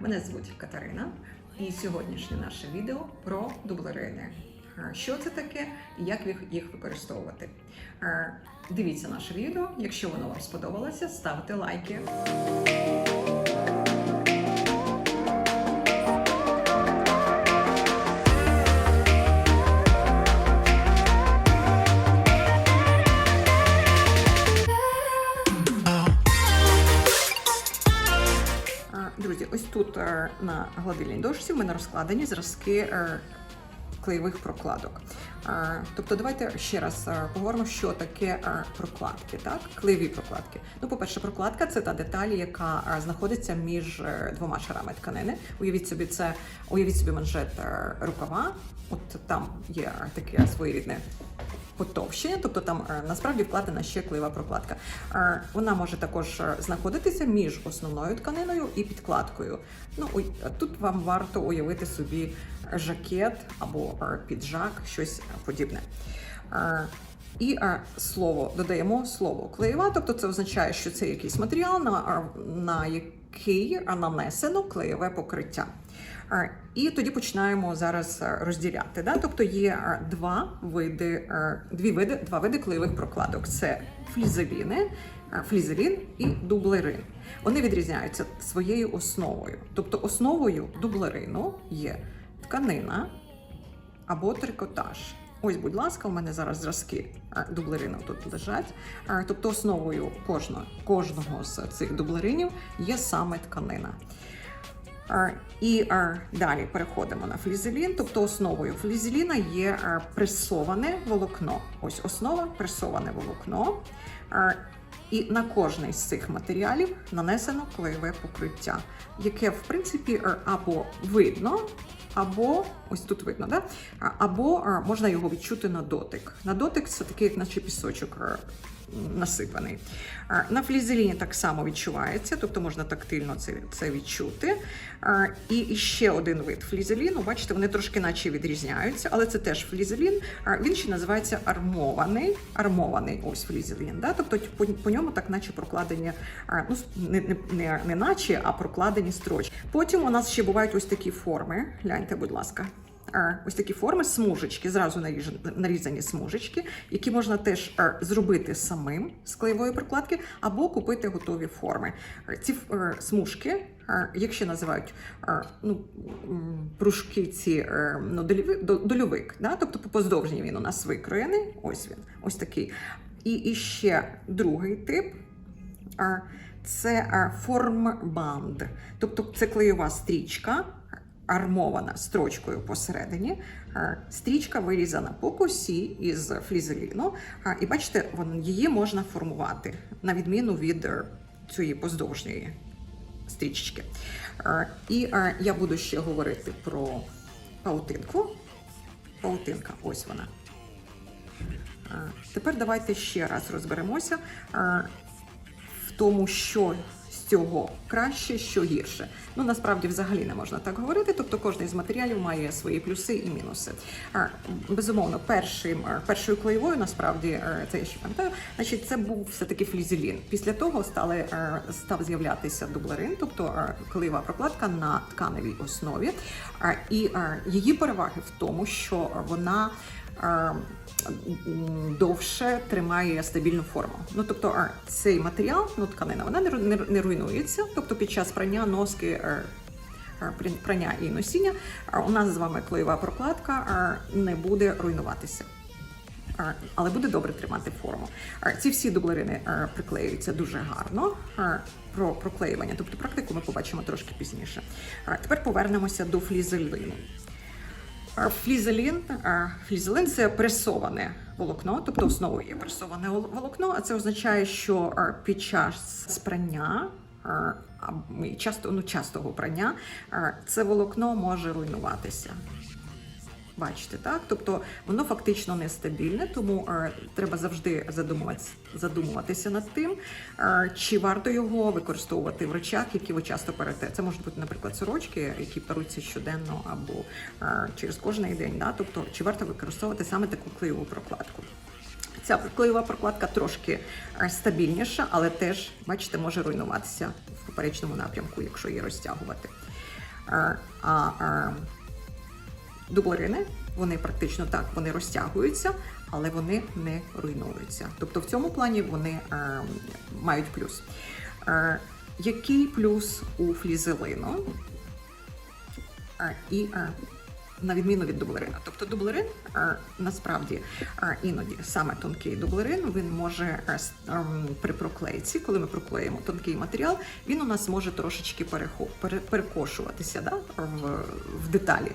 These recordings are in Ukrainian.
Мене звуть Катерина, і сьогоднішнє наше відео про дублерини. Що це таке і як їх використовувати? Дивіться наше відео. Якщо воно вам сподобалося, ставте лайки. Тут е, на гладильній дошці в мене розкладені зразки е, клеєвих прокладок. Тобто, давайте ще раз е, поговоримо, що таке е, прокладки, так? Клеєві прокладки. Ну, по-перше, прокладка це та деталь, яка е, знаходиться між е, двома шарами тканини. Уявіть собі, це уявіть собі манжет е, рукава. От там є е, таке своєрідне потовщення, тобто там е, насправді вкладена ще клеєва прокладка. Е, Вона може також е, знаходитися між основною тканиною і підкладкою. Ну тут вам варто уявити собі жакет або піджак, щось подібне. І е, слово додаємо слово клеєва, тобто це означає, що це якийсь матеріал, на, на який нанесено клеєве покриття. Е, І тоді починаємо зараз е, розділяти. Да? Тобто є е, два види, дві види, два види клеєвих прокладок: це флізеліни, флізелін і дублерин. Вони відрізняються своєю основою. Тобто основою дублерину є тканина або трикотаж. Ось, будь ласка, у мене зараз зразки дублерину тут лежать. Тобто основою кожного, кожного з цих дублеринів є саме тканина. Е, І е, далі переходимо на флізелін. Тобто основою флізеліна є е, пресоване волокно. Ось основа пресоване волокно. І на кожний з цих матеріалів нанесено клеєве покриття, яке в принципі або видно, або ось тут видно, да? Або можна його відчути на дотик. На дотик це такий, як наче пісочок насипаний. На флізеліні так само відчувається, тобто можна тактильно це, це відчути. І ще один вид флізеліну, бачите, вони трошки наче відрізняються, але це теж флізелін. Він ще називається армований. Армований ось флізелін. Да? Тобто по, по ньому так наче прокладені, ну, не, не, не, не наче, а прокладені строчки. Потім у нас ще бувають ось такі форми. Гляньте, будь ласка. Ось такі форми, смужечки, зразу нарізані смужечки, які можна теж е, зробити самим з клеєвої прокладки, або купити готові форми. Е, Ці е, смужки, як ще називають ну, пружки ці ну, дольовик, да? тобто по поздовжній він у нас викроєний. Ось він, ось такий. І, і ще другий тип. Це формбанд, тобто це клеєва стрічка, армована строчкою посередині. Е, Стрічка вирізана по косі із флізеліну. Е, І бачите, її можна формувати на відміну від е, цієї поздовжньої стрічки. Е, І я буду ще говорити про паутинку. Паутинка, ось вона. Тепер давайте ще раз розберемося в тому, що цього краще, що гірше. Ну насправді взагалі не можна так говорити. Тобто кожен з матеріалів має свої плюси і мінуси. Безумовно, першим, першою клеєвою, насправді, це я ще пам'ятаю, значить, це був все-таки флізелін. Після того стали, став з'являтися дублерин, тобто клеєва прокладка на тканевій основі. І її переваги в тому, що вона довше тримає стабільну форму. Ну тобто цей матеріал, ну тканина, вона не, ру- не, руйнується. Тобто під час прання носки. е, е, Прання і носіння у нас з вами клеєва прокладка не буде руйнуватися, але буде добре тримати форму. Ці всі дублерини приклеюються дуже гарно. Про проклеювання, тобто практику ми побачимо трошки пізніше. Тепер повернемося до флізелину. Флізелін, флізелин це пресоване волокно, тобто основою є пресоване волокно, а це означає, що під час спрання часто, ну, частого прання це волокно може руйнуватися. Бачите, так? Тобто воно фактично нестабільне, тому е, треба завжди задумуватися, над тим, е, чи варто його використовувати в речах, які ви часто перете. Це можуть бути, наприклад, сорочки, які перуться щоденно або е, через кожний день. Да? Тобто, чи варто використовувати саме таку клеєву прокладку. Ця клеєва прокладка трошки е, стабільніша, але теж, бачите, може руйнуватися в поперечному напрямку, якщо її розтягувати. Е, е, дублерини, вони практично так вони розтягуються, але вони не руйнуються. Тобто в цьому плані вони е, мають плюс. Е, який плюс у флізелину? Е, і е, на відміну від дублерина. Тобто дублерин е, насправді е, іноді саме тонкий дублерин він може е, ем, при проклейці, коли ми проклеїмо тонкий матеріал, він у нас може трошечки перекошуватися да, в деталі.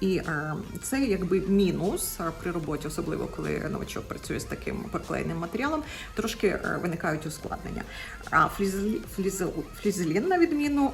І е, це якби мінус е, при роботі, особливо коли новачок працює з таким проклеєним матеріалом, трошки е, виникають ускладнення. А флізелі, флізел, флізелін, на відміну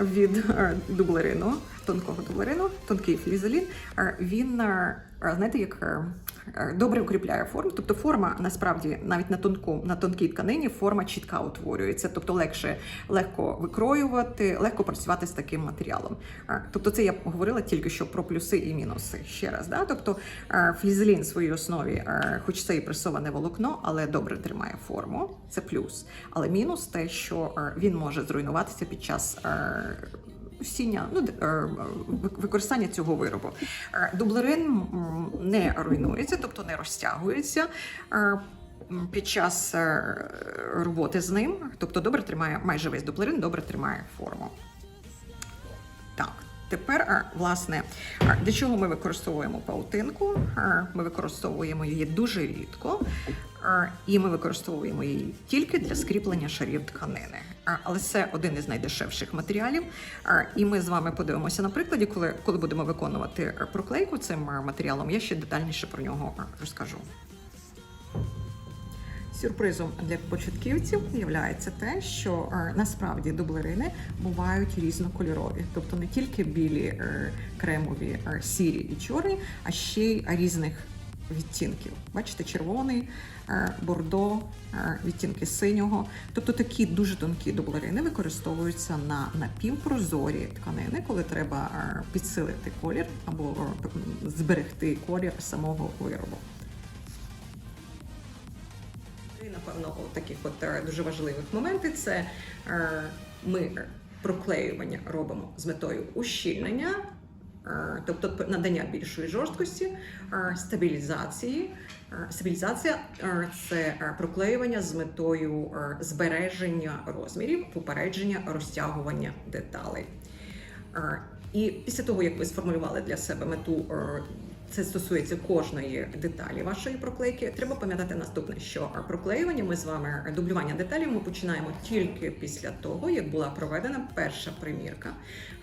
від дублерину, тонкого дублерину, тонкий флізелін, він знаєте, як е, е, добре укріпляє форму. Тобто форма насправді навіть на тонку, на тонкій тканині форма чітка утворюється, тобто легше легко викроювати, легко працювати з таким матеріалом. Е, Тобто, це я говорила тільки що про плюси і мінуси. Ще раз, да? тобто е, флізелін в своїй основі, е, хоч це і пресоване волокно, але добре тримає форму. Це плюс. Але мінус те, що е, він може зруйнуватися під час. Сіння, ну е, вик- використання цього виробу. Е, Дублерин не руйнується, тобто не розтягується е, під час роботи з ним. Тобто добре тримає майже весь дублерин, добре тримає форму. Так, тепер, власне, для чого ми використовуємо паутинку? Ми використовуємо її дуже рідко, і ми використовуємо її тільки для скріплення шарів тканини. Але це один із найдешевших матеріалів. І ми з вами подивимося на прикладі, коли, коли будемо виконувати проклейку цим матеріалом. Я ще детальніше про нього розкажу. Сюрпризом для початківців є те, що е, насправді дублерини бувають різнокольорові, тобто не тільки білі, е, кремові, е, сірі і чорні, а ще й різних відтінків. Бачите, червоний, бордо, відтінки синього. Тобто такі дуже тонкі дублерини використовуються на напівпрозорі тканини, коли треба підсилити колір або зберегти колір самого виробу. Три, напевно, таких от е, дуже важливих моменти це е, ми проклеювання робимо з метою ущільнення, е, тобто надання більшої жорсткості, стабілізації. Стабілізація це проклеювання з метою збереження розмірів, попередження розтягування деталей. І після того, як ви сформулювали для себе мету, це стосується кожної деталі вашої проклейки. Треба пам'ятати наступне, що е, проклеювання ми з вами дублювання деталей ми починаємо тільки після того, як була проведена перша примірка.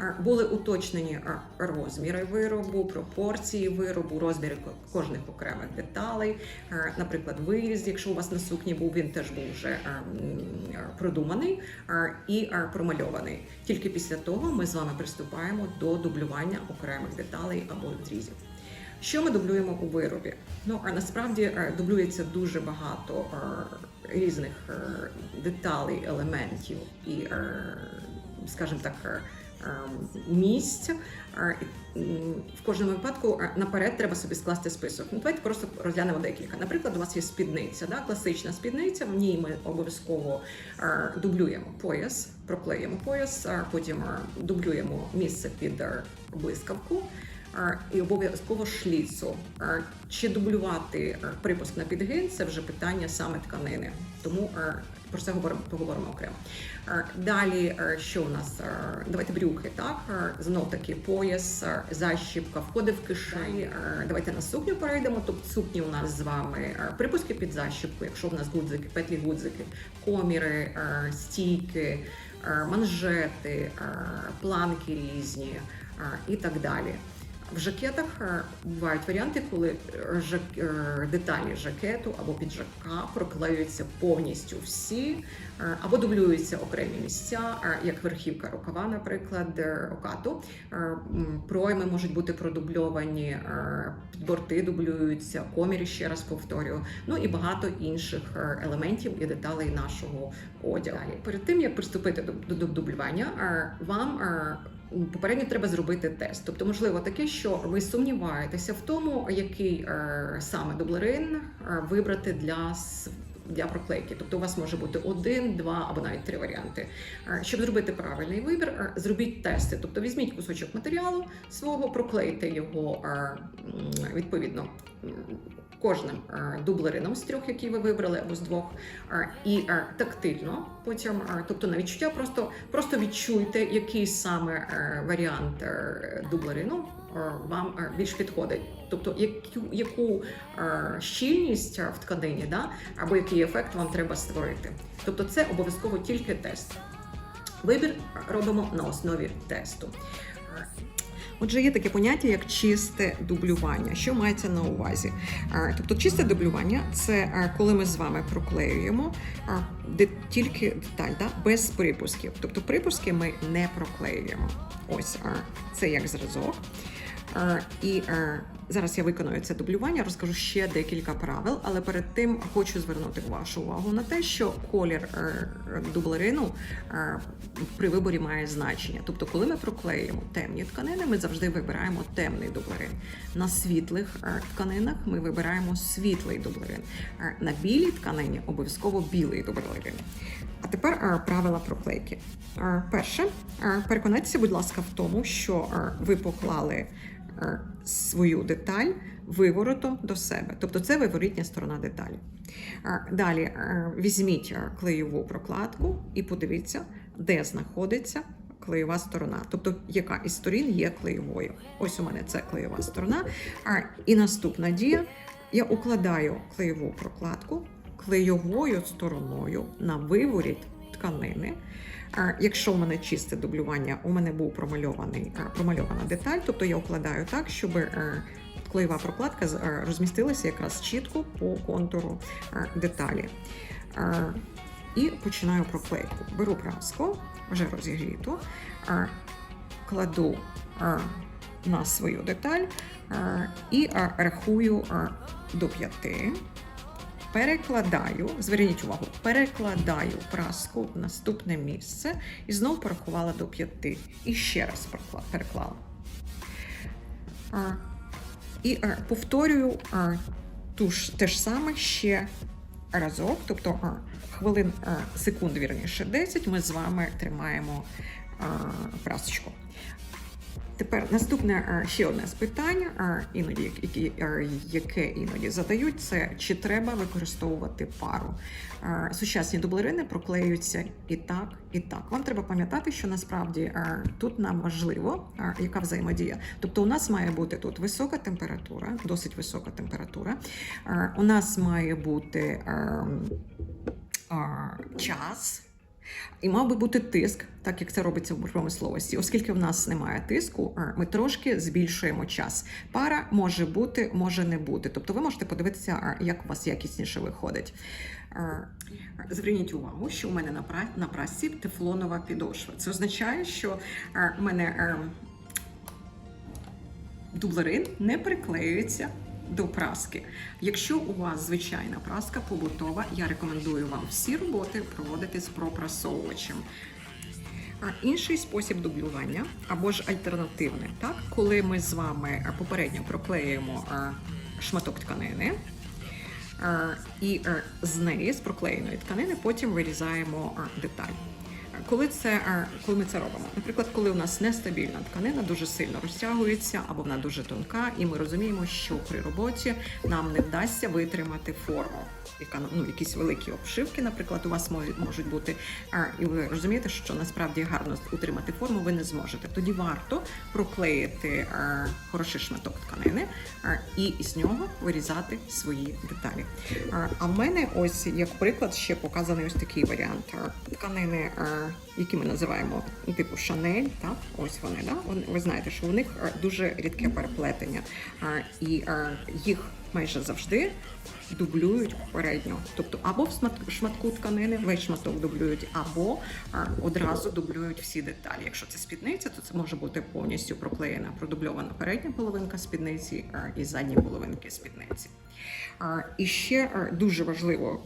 Е, Були уточнені е, розміри виробу, пропорції виробу, розміри ко- кожних окремих деталей. Е, Наприклад, виріз, якщо у вас на сукні був, він теж був вже е, м, е, продуманий е, і е, промальований. Тільки після того ми з вами приступаємо до дублювання окремих деталей або зрізів. Що ми дублюємо у виробі? Ну а насправді е, дублюється дуже багато е, різних е, деталей, елементів і, скажімо так, місць. В кожному випадку наперед треба собі скласти список. Ну, давайте просто розглянемо декілька. Наприклад, у вас є спідниця, да? класична спідниця. В ній ми обов'язково дублюємо пояс, проклеїмо пояс, потім дублюємо місце під блискавку. Е, І обов'язково шліцу. Е, Чи дублювати е, припуск на підгин це вже питання саме тканини. Тому про це говоримо, поговоримо окремо. Далі, що у нас? Давайте брюки, так? Знов таки пояс, защіпка, входи в кишені. Давайте на сукню перейдемо. Тобто сукні у нас з вами припуски під защіпку, якщо в нас гудзики, петлі гудзики, коміри, стійки, манжети, планки різні і так далі. В жакетах е, бувають варіанти, коли жак- е, деталі жакету або піджака проклеюються повністю всі, е, або дублюються окремі місця, як верхівка рукава, наприклад, окату. Пройми можуть бути продубльовані, підборти дублюються, комірі, ще раз повторюю. Ну і багато інших елементів і деталей нашого одягу. Перед тим як приступити до, дублювання, вам попередньо треба зробити тест. Тобто, можливо, таке, що ви сумніваєтеся в тому, який е, саме дублерин е, вибрати для для проклейки. Тобто у вас може бути один, два або навіть три варіанти. Е, Щоб зробити правильний вибір, е, зробіть тести. Тобто візьміть кусочок матеріалу свого, проклейте його е, відповідно кожним дублерином з трьох, які ви вибрали, або з двох, і тактильно потім, тобто на відчуття, просто, просто відчуйте, який саме варіант дублерину вам е, більш підходить. Тобто, яку, яку е, щільність е, в тканині, да, або який ефект вам треба створити. Тобто, це обов'язково тільки тест. Вибір робимо на основі тесту. Отже, є таке поняття, як чисте дублювання. Що мається на увазі? Тобто, чисте дублювання це коли ми з вами проклеюємо тільки деталь, да? без припусків. Тобто припуски ми не проклеюємо. Ось це як зразок. І а, зараз я виконую це дублювання, розкажу ще декілька правил, але перед тим хочу звернути вашу увагу на те, що колір е, дублерину е, при виборі має значення. Тобто, коли ми проклеюємо темні тканини, ми завжди вибираємо темний дублерин. На світлих е, тканинах ми вибираємо світлий дублерин. Е, На білій тканині обов'язково білий дублерин. А тепер е, правила проклейки. Е, Перше, е, переконайтеся, будь ласка, в тому, що е, ви поклали е, свою деталь виворотом до себе. Тобто це виворітня сторона деталі. Е, Далі е, візьміть е, клеєву прокладку і подивіться, де знаходиться клеєва сторона, тобто яка із сторін є клеєвою. Ось у мене це клеєва сторона. І наступна дія: я укладаю клеєву прокладку клеєвою стороною на виворіт тканини. Якщо у мене чисте дублювання, у мене був промальований промальована деталь, тобто я укладаю так, щоб е, клеєва прокладка е, розмістилася якраз чітко по контуру е, деталі. І починаю проклейку. Беру праску, вже розігріту, кладу на свою деталь і рахую до п'яти. Перекладаю, зверніть увагу, перекладаю праску в наступне місце і знову порахувала до п'яти. І ще раз переклала. А, І е, повторюю ж, те ж саме ще разок, тобто а, хвилин, а, секунд, вірніше, 10 ми з вами тримаємо прасочку. Тепер наступне ще одне з питань, іноді, яке іноді задають, це чи треба використовувати пару. Сучасні дублерини проклеюються і так, і так. Вам треба пам'ятати, що насправді тут нам важливо, яка взаємодія. Тобто, у нас має бути тут висока температура, досить висока температура. У нас має бути а, час. І мав би бути тиск, так як це робиться в промисловості. Оскільки в нас немає тиску, ми трошки збільшуємо час. Пара може бути, може не бути. Тобто ви можете подивитися, як у вас якісніше виходить. Зверніть увагу, що у мене на прасі тефлонова підошва. Це означає, що у мене дублерин не приклеюється до праски. Якщо у вас звичайна праска побутова, я рекомендую вам всі роботи проводити з пропрасовувачем. А інший спосіб дублювання або ж альтернативне, так коли ми з вами попередньо проклеюємо е, шматок тканини. І з неї, з проклеєної тканини, потім вирізаємо деталь. Коли це е, коли ми це робимо, наприклад, коли у нас нестабільна тканина дуже сильно розтягується або вона дуже тонка, і ми розуміємо, що при роботі нам не вдасться витримати форму, яка ну якісь великі обшивки, наприклад, у вас можуть бути, і ви розумієте, що насправді гарно утримати форму ви не зможете. Тоді варто проклеїти хороший шматок тканини і з нього вирізати свої деталі. А, в мене ось як приклад ще показаний ось такий варіант тканини, які ми називаємо типу Шанель. Так, ось вони. Да? Ви знаєте, що у них дуже рідке переплетення, і а, їх майже завжди дублюють попередньо. Тобто або в шматку тканини весь шматок дублюють, або а, одразу дублюють всі деталі. Якщо це спідниця, то це може бути повністю проклеєна, продубльована передня половинка спідниці і задні половинки спідниці. І ще дуже важливо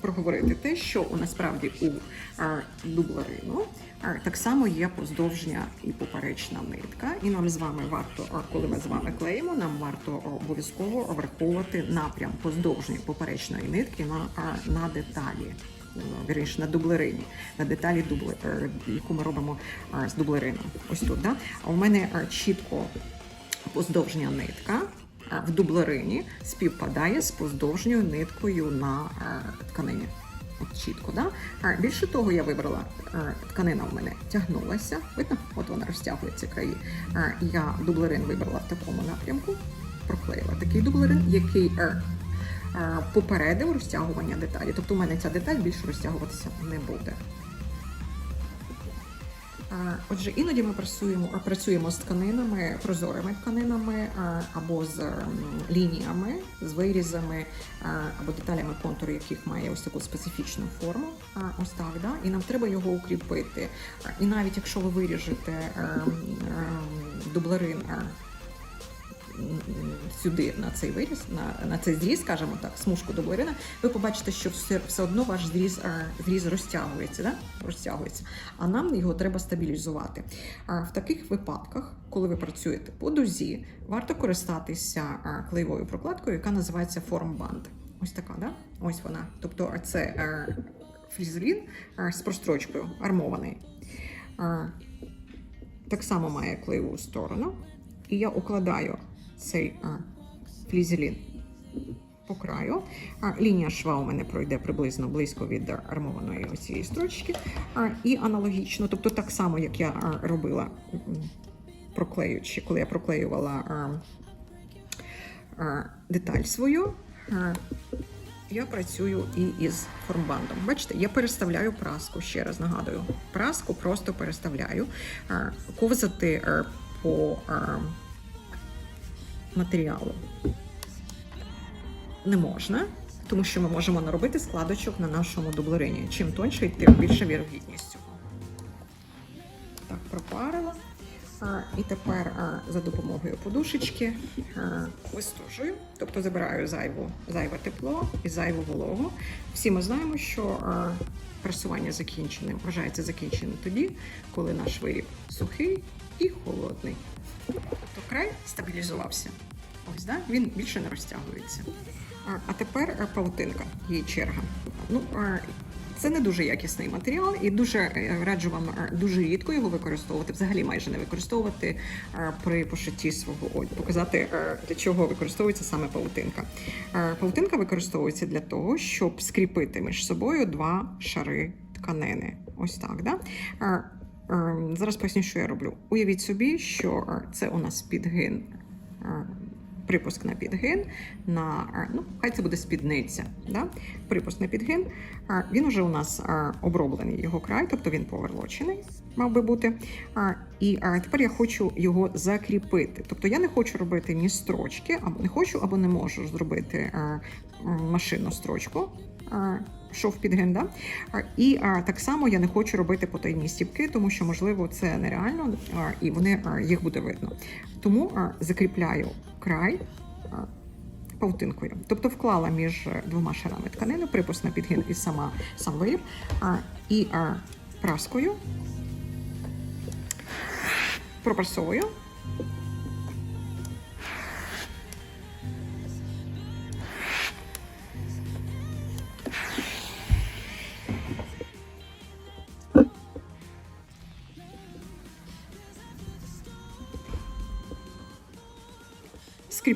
проговорити те, що у насправді у дублерину так само є поздовжня і поперечна нитка, і нам з вами варто, а, коли ми з вами клеїмо, нам варто обов'язково враховувати напрям поздовжньої поперечної нитки на, на деталі. ну, Вірніше, на дублерині, на деталі, дубле, е, яку ми робимо з дублерином. Ось тут, да? А у мене чітко поздовжня нитка в дублерині співпадає з поздовжньою ниткою на тканині. От чітко, да? Більше того, я вибрала тканина в мене тягнулася. Видно, от вона розтягується краї. Я дублерин вибрала в такому напрямку, проклеїла такий дублерин, який е, е, попередив розтягування деталі. Тобто у мене ця деталь більше розтягуватися не буде. Отже, іноді ми працюємо, працюємо з тканинами, прозорими тканинами або з лініями, з вирізами або деталями контуру, яких має ось таку специфічну форму. Ось так, да? і нам треба його укріпити. І навіть якщо ви виріжете ем, ем, дублерин сюди на цей виріз, на, на цей зріз, скажімо так, смужку дублерина, ви побачите, що все, все одно ваш зріз, зріз розтягується, да? розтягується, а нам його треба стабілізувати. В таких випадках, коли ви працюєте по дузі, варто користатися клеєвою прокладкою, яка називається формбанд. Ось така, да? Ось вона. Тобто це а, фрізелін з прострочкою армований. Так само має клеєву сторону. І я укладаю цей а, флізелін по краю. А, лінія шва у мене пройде приблизно близько від армованої цієї строчки. А, і аналогічно, тобто так само, як я а, робила, проклеюючи, коли я проклеювала а, а, деталь свою. А, я працюю і із формбандом. Бачите, я переставляю праску, ще раз нагадую. Праску просто переставляю. Ковзати е, по матеріалу не можна, тому що ми можемо наробити складочок на нашому дублерині. Чим тоньше, тим більше вірогідність. Так, пропарила. І тепер за допомогою подушечки вистужую, тобто забираю зайву, зайве тепло і зайву вологу. Всі ми знаємо, що пресування закінченим вважається закінченим тоді, коли наш виріб сухий і холодний. Тобто край стабілізувався. Ось, да? він більше не розтягується. А, тепер павутинка, її черга. Ну, це не дуже якісний матеріал, і дуже е, раджу вам е, дуже рідко його використовувати, взагалі майже не використовувати е, при пошитті свого одягу. Показати, для чого використовується саме павутинка. Е, Павутинка використовується для того, щоб скріпити між собою два шари тканини. Ось так. Да? Зараз поясню, що я роблю. Уявіть собі, що це у нас підгин. Е, Припуск на підгин, на е, ну хай це буде спідниця. Да? Припуск на підгин. Він уже у нас оброблений його край, тобто він поверлочений, мав би бути. І тепер я хочу його закріпити. Тобто я не хочу робити ні строчки, або не хочу, або не можу зробити машинну строчку. Шов підгин, да? А, і так само я не хочу робити потайні стіпки, тому що можливо це нереально, і вони їх буде видно. Тому закріпляю край а, павутинкою. Тобто вклала між двома шарами тканини, припуск на підгин і сама сам виріб, і праскою пропрасовую.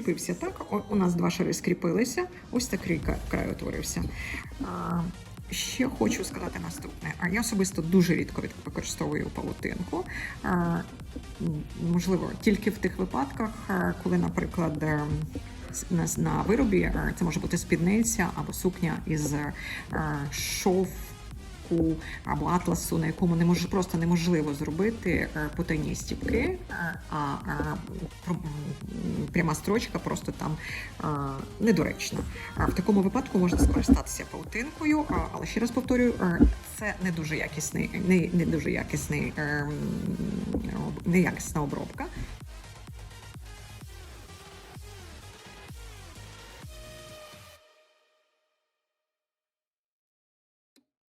Скріпився так. О- У нас два шари скріпилися. Ось такий край утворився. А, ще хочу сказати наступне. А я особисто дуже рідко використовую павутинку. Можливо, тільки в тих випадках, коли, наприклад, ем, на, виробі це може бути спідниця або сукня із шов шовку або атласу, на якому не мож, просто неможливо зробити е, потайні стіпки, е, а, а пряма строчка просто там е, недоречна. А в такому випадку можна скористатися паутинкою, а, але ще раз повторюю, це не дуже якісний, не, не дуже якісний, е, м, неякісна обробка.